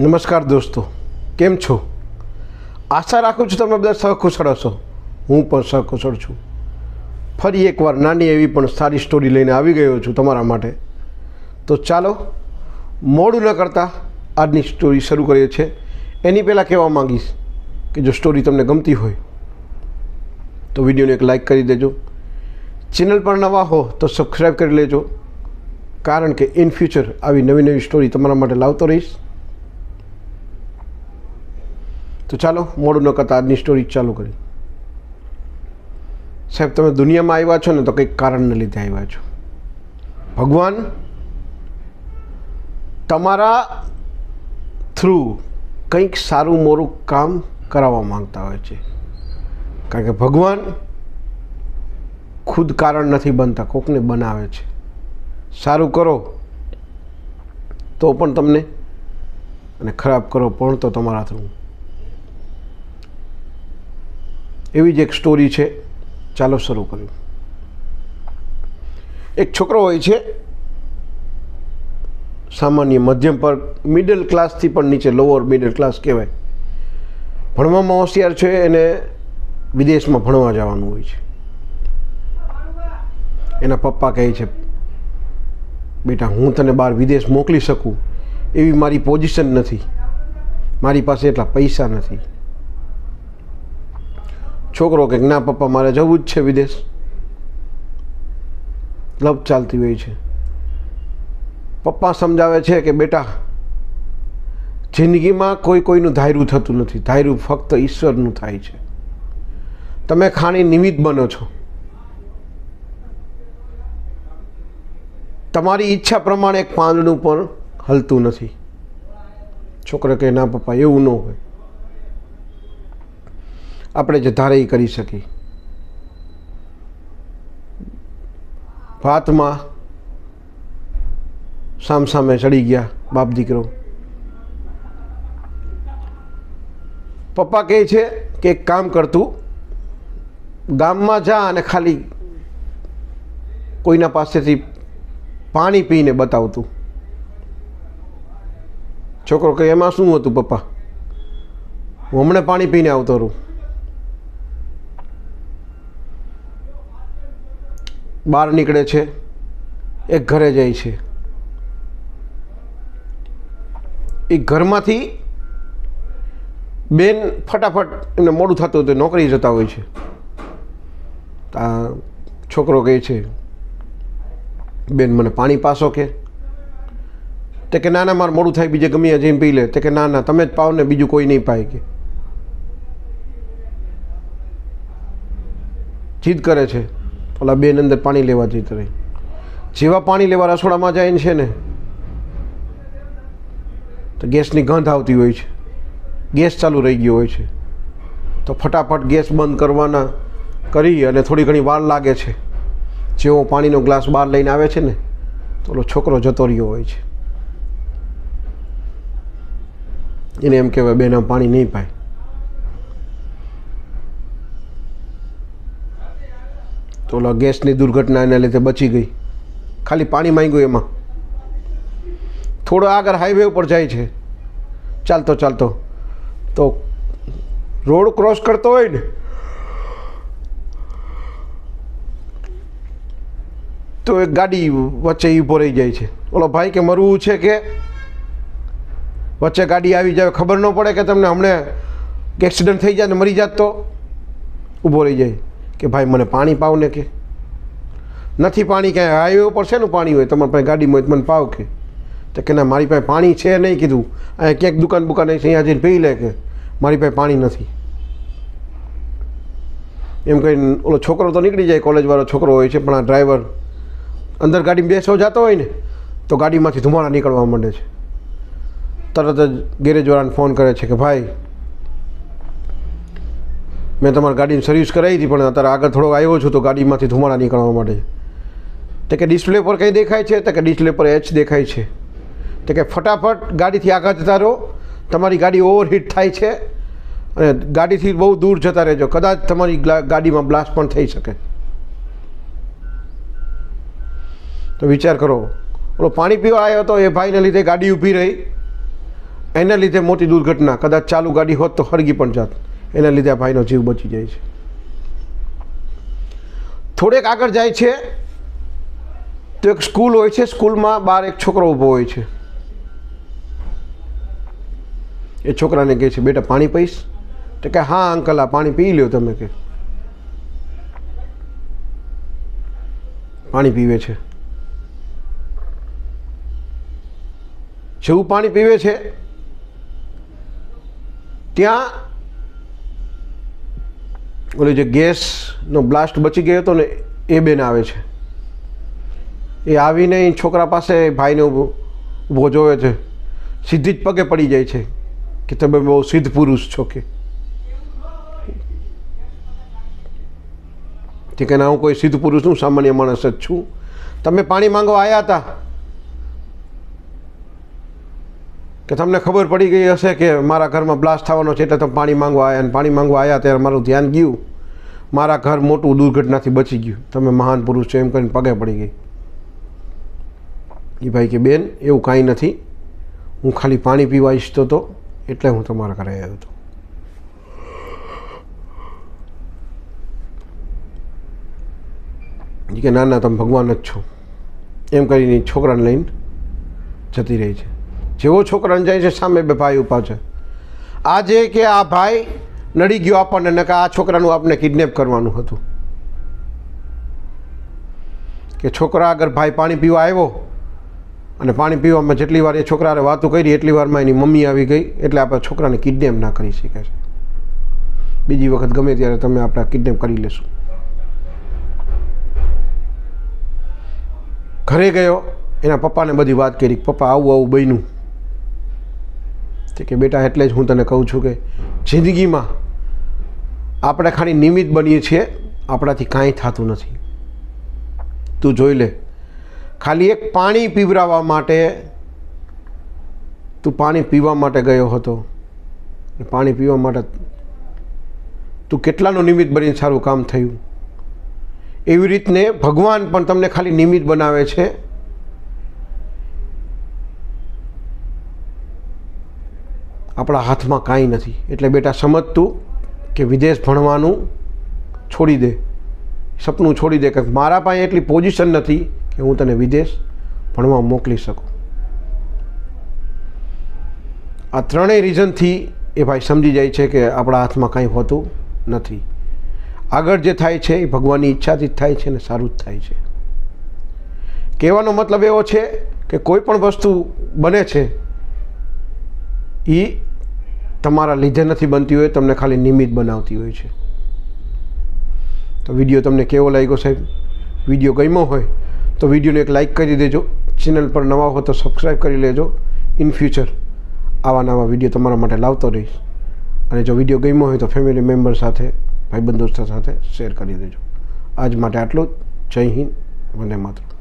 નમસ્કાર દોસ્તો, કેમ છો? આશા રાખું છું તમે બધા સહકુશળ હશો. હું પણ સહકુશળ છું. ફરી એકવાર નાની એવી પણ સારી સ્ટોરી લઈને આવી ગયો છું તમારા માટે. તો ચાલો, મોડું ન કરતાં આજની સ્ટોરી શરૂ કરીએ છીએ. એની પહેલાં કહેવા માંગીશ કે જો સ્ટોરી તમને ગમતી હોય, તો વિડીયોને એક લાઈક કરી દેજો. ચેનલ પર નવા હો તો સબસ્ક્રાઈબ કરી લેજો. કારણ કે ઇન ફ્યુચર આવી નવી નવી સ્ટોરી તમારા માટે લાવતો રહીશ. તો ચાલો, મોડું ન કરતા આજની સ્ટોરી ચાલુ કરી. સાહેબ, તમે દુનિયામાં આવ્યા છો ને તો કંઈક કારણને લીધે આવ્યા છો. ભગવાન, તમારા થ્રુ કંઈક સારું મોરું કામ કરાવવા માંગતા હોય છે. કારણ કે ભગવાન ખુદ કારણ નથી બનતા, કોકને બનાવે છે. સારું કરો, તો પણ તમને, અને ખરાબ કરો પણ તો તમારા થ્રુ એવી જ એક સ્ટોરી છે. ચાલો શરૂ કર્યું એક છોકરો હોય છે, સામાન્ય મધ્યમ પર મિડલ ક્લાસથી પણ નીચે લોઅર મિડલ ક્લાસ કહેવાય. ભણવામાં હોશિયાર છે એને વિદેશમાં ભણવા જવાનું હોય છે. એના પપ્પા કહે છે, બેટા, હું તને બહાર વિદેશ મોકલી શકું, એવી મારી પોઝિશન નથી. મારી પાસે એટલા પૈસા નથી. છોકરો કે ના, પપ્પા મારે જવું જ છે વિદેશ. લપ ચાલતી હોય છે. પપ્પા સમજાવે છે કે બેટા, જિંદગીમાં કોઈ કોઈનું ધાર્યું થતું નથી. ધાર્યું ફક્ત ઈશ્વરનું થાય છે. તમે ખાણી નિમિત્ત બનો છો. તમારી ઈચ્છા પ્રમાણે એક પાંદડું પણ હલતું નથી. છોકરા કે ના, પપ્પા, એવું ન હોય. આપણે જે ધારે એ કરી શકીએ. ભાતમાં સામસામે ચડી ગયા બાપ દીકરો. પપ્પા કહે છે કે એક કામ કરતું ગામમાં જા અને ખાલી કોઈના પાસેથી પાણી પીને બતાવતું છોકરો કે એમાં શું હતું પપ્પા? હું હમણાં પાણી પીને આવતો રહું. બહાર નીકળે છે, એક ઘરે જાય છે. એ ઘરમાંથી બેન ફટાફટ એમને મોડું થતું હતું નોકરી જતા હોય છે. આ છોકરો કહે છે, બેન, મને પાણી પાસો કે? તે કે, ના ના, મારે મોડું થાય, બીજે ગમે જઈને પી લે. તે કે, ના ના, તમે જ પાવ ને બીજું કોઈ નહીં પાય કે. જીદ કરે છે. ઓલા બેન અંદર પાણી લેવા જતી રહી જેવા પાણી લેવા રસોડામાં જાય છે ને, તો ગેસની ગંધ આવતી હોય છે. ગેસ ચાલુ રહી ગયો હોય છે. તો ફટાફટ ગેસ બંધ કરવાના કરી અને થોડી ઘણી વાર લાગે છે. જેવો પાણીનો ગ્લાસ બહાર લઈને આવે છે ને, તો ઓલો છોકરો જતો રહ્યો હોય છે. એને એમ કહેવાય, બેન પાણી નહીં પાય. તો ઓલા ગેસની દુર્ઘટના એના લીધે બચી ગઈ. ખાલી પાણી માંગ્યું એમાં. થોડો આગળ હાઈવે ઉપર જાય છે. ચાલતો ચાલતો. તો રોડ ક્રોસ કરતો હોય ને, તો એક ગાડી વચ્ચે ઊભો રહી જાય છે. ઓલો ભાઈ કે મરવું છે કે? વચ્ચે ગાડી આવી જાય, ખબર ન પડે કે તમને હમણે એક્સિડન્ટ થઈ જાય ને મરી જાત તો? ઊભો રહી જાય. કે ભાઈ, મને પાણી પાવ ને કે? નથી પાણી ક્યાંય? હાઈવે ઉપર છે ને પાણી હોય? તમારી પાસે ગાડીમાં હોય મને પાવ કે. તો કે ના, મારી પાસે પાણી છે નહીં કીધું. અહીંયા ક્યાંક દુકાન બુકાન અહીંયા જઈને પી લે કે. મારી પાસે પાણી નથી. એમ કહીને ઓલો છોકરો તો નીકળી જાય, કોલેજવાળો છોકરો હોય છે, પણ આ ડ્રાઈવર અંદર ગાડીમાં બેસવા જતો હોય ને, તો ગાડીમાંથી ધુમાડા નીકળવા માંડે છે. તરત જ ગેરેજવાળાને ફોન કરે છે કે, ભાઈ મેં તમારી ગાડીની સર્વિસ કરાવી હતી, પણ અત્યારે આગળ થોડો આવ્યો છું તો ગાડીમાંથી ધુમાડા નીકળવા માટે. તો કે ડિસ્પ્લે પર કંઈ દેખાય છે? તો કે ડિસ્પ્લે પર એચ દેખાય છે. તે કે ફટાફટ ગાડીથી આગળ જતા રહો. તમારી ગાડી ઓવરહીટ થાય છે અને ગાડીથી બહુ દૂર જતા રહેજો. કદાચ તમારી ગાડીમાં બ્લાસ્ટ પણ થઈ શકે. તો વિચાર કરો. ઓલો પાણી પીવા આવ્યો હતો એ ભાઈને લીધે ગાડી ઊભી રહી. એના લીધે મોટી દુર્ઘટના. કદાચ ચાલુ ગાડી હોત તો હરગી પણ જાત. એના લીધે આ ભાઈનો જીવ બચી જાય છે. થોડેક આગળ જાય છે. તો એક સ્કૂલ હોય છે, સ્કૂલમાં બહાર એક છોકરો ઊભો હોય છે. એ છોકરાને કહે છે, બેટા, પાણી પીશ? તો કે, હા, અંકલ, આ પાણી પી લ્યો તમે કે. પાણી પીવે છે. જેવું પાણી પીવે છે, ત્યાં ઓલી જે ગેસનો બ્લાસ્ટ બચી ગયો હતો ને, એ બેન આવે છે. એ આવીને એ છોકરા પાસે ભાઈને ઊભો જોવે છે. સીધી જ પગે પડી જાય છે કે તમે બહુ સિદ્ધ પુરુષ છો કે. કે ના, હું કોઈ સિદ્ધ પુરુષ હું સામાન્ય માણસ જ છું. તમે પાણી માંગવા આવ્યા હતા? કે તમને ખબર પડી ગઈ હશે કે મારા ઘરમાં બ્લાસ્ટ થવાનો છે એટલે તમે પાણી માંગવા આવ્યા અને પાણી માંગવા આવ્યા ત્યારે મારું ધ્યાન ગયું. મારા ઘર મોટું દુર્ઘટનાથી બચી ગયું. તમે મહાન પુરુષ છો એમ કરીને પગે પડી ગઈ. એ ભાઈ કે, બેન, એવું કાંઈ નથી. હું ખાલી પાણી પીવા ઈચ્છતો હતો એટલે હું તમારા ઘરે આવ્યો હતો. કે, ના ના, તમે ભગવાન જ છો. એમ કરીને છોકરાને લઈને જતી રહી છે. જેવો છોકરાને જાય છે, સામે બે ભાઈ ઊભા છે. આજે કે આ ભાઈ નડી ગયો આપણને ને કે આ છોકરાનું આપણે કિડનેપ કરવાનું હતું. કે છોકરા આગળ ભાઈ પાણી પીવા આવ્યો, અને પાણી પીવામાં જેટલી વાર એ છોકરાને વાતો કરી, એટલી વારમાં એની મમ્મી આવી ગઈ, એટલે આપણે છોકરાને કિડનેપ ના કરી શકે છે. બીજી વખત ગમે ત્યારે તમે આપણે કિડનેપ કરી લેશું. ઘરે ગયો, એના પપ્પાને બધી વાત કરી, પપ્પા આવું આવું બન્યું. કે બેટા એટલે જ હું તને કહું છું કે જિંદગીમાં આપણે ખાલી નિમિત્ત બનીએ છીએ, આપણાથી કાંઈ થતું નથી. તું જોઈ લે, ખાલી એક પાણી પીવરાવવા માટે તું પાણી પીવા માટે ગયો હતો. પાણી પીવા માટે તું કેટલાનું નિમિત્ત બનીને સારું કામ થયું? એવી રીતને ભગવાન પણ તમને ખાલી નિમિત્ત બનાવે છે. આપણા હાથમાં કાંઈ નથી. એટલે બેટા સમજતું કે વિદેશ ભણવાનું છોડી દે. સપનું છોડી દે કે મારા પાસે એટલી પોઝિશન નથી કે હું તને વિદેશ ભણવા મોકલી શકું. આ ત્રણેય રીઝનથી એ ભાઈ સમજી જાય છે કે આપણા હાથમાં કાંઈ હોતું નથી. આગળ જે થાય છે એ ભગવાનની ઈચ્છાથી જ થાય છે ને સારું જ થાય છે. કહેવાનો મતલબ એવો છે કે કોઈ પણ વસ્તુ બને છે એ તમારા લીધે નથી બનતી હોય, તમને ખાલી નિમિત્ત બનાવતી હોય છે. તો વીડિયો તમને કેવો લાગ્યો સાહેબ? વીડિયો ગમ્યો હોય, તો વિડીયોને એક લાઇક કરી દેજો. ચેનલ પર નવા હો તો સબસ્ક્રાઈબ કરી લેજો. ઇન ફ્યુચર આવા નવા વીડિયો તમારા માટે લાવતો રહીશ. અને જો વીડિયો ગમ્યો હોય તો ફેમિલી મેમ્બર સાથે ભાઈબંધ દોસ્તો સાથે શેર કરી દેજો. આજ માટે આટલું જય હિન્દ, વંદે માતરમ.